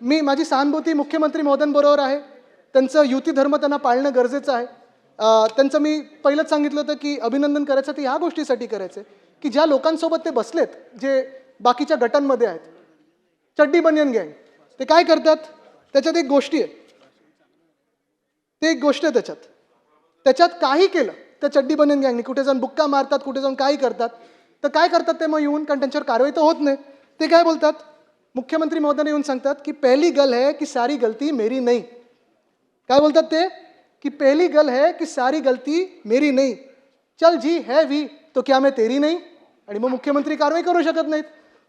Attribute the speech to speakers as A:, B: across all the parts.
A: मी माझी सहानुभूती मुख्यमंत्री महोदयांबरोबर आहे. त्यांचं युती धर्म त्यांना पाळणं गरजेचं आहे. त्यांचं मी पहिलंच सांगितलं होतं की अभिनंदन करायचं ते ह्या गोष्टीसाठी करायचं की ज्या लोकांसोबत ते बसलेत जे बाकीच्या गटांमध्ये आहेत. चड्डी बनियन गँग ते काय करतात? त्याच्यात एक गोष्टी आहे ते एक गोष्ट आहे त्याच्यात. त्याच्यात काही केलं त्या चड्डी बनियन गँगने. कुठे जाऊन बुक्का मारतात कुठे जाऊन काही करतात. तर काय करतात ते मग येऊन कारण त्यांच्यावर कारवाई तर होत नाही. ते काय बोलतात? मुख्यमंत्री महोदयाने येऊन सांगतात की पहिली गल है की सारी गलती मेरी नाही. काय बोलतात ते? की पहली गल है की सारी गलती मेरी नाही. चल जी है वी तो क्या मैं तेरी नाही? आणि मग मुख्यमंत्री कारवाई करू शकत नाहीत.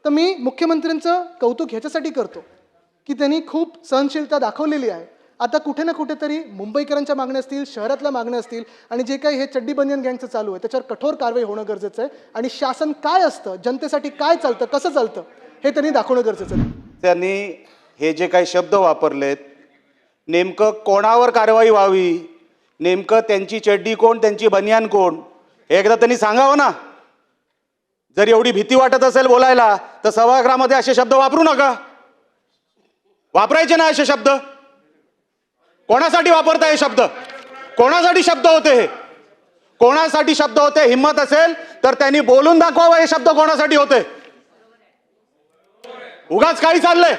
A: तर मी मुख्यमंत्र्यांचं कौतुक ह्याच्यासाठी करतो की त्यांनी खूप सहनशीलता दाखवलेली आहे. आता कुठे ना कुठेतरी मुंबईकरांच्या मागण्या असतील शहरातल्या मागण्या असतील आणि जे काही हे चड्डी बनियन गँगचं चालू आहे त्याच्यावर कठोर कारवाई होणं गरजेचं आहे. आणि शासन काय असतं? जनतेसाठी काय चालतं? कसं चालतं? हे त्यांनी दाखवणं गरजेचं आहे.
B: त्यांनी हे जे काही शब्द वापरलेत नेमकं कोणावर कारवाई व्हावी नेमकं त्यांची चड्डी कोण त्यांची बनियान कोण हे एकदा त्यांनी सांगावं ना. जर एवढी भीती वाटत असेल बोलायला तर सभागृहामध्ये असे शब्द वापरू नका. वापरायचे ना असे शब्द. कोणासाठी वापरता हे शब्द? कोणासाठी शब्द होते हे? कोणासाठी शब्द होते? हिंमत असेल तर त्यांनी बोलून दाखवावं हे शब्द कोणासाठी होते? उगाच काही चाललंय.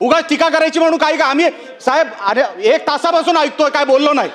B: उगाच टीका करायची म्हणून काही का आम्ही साहेब अरे एक तासापासून ऐकतोय काय बोललो नाही.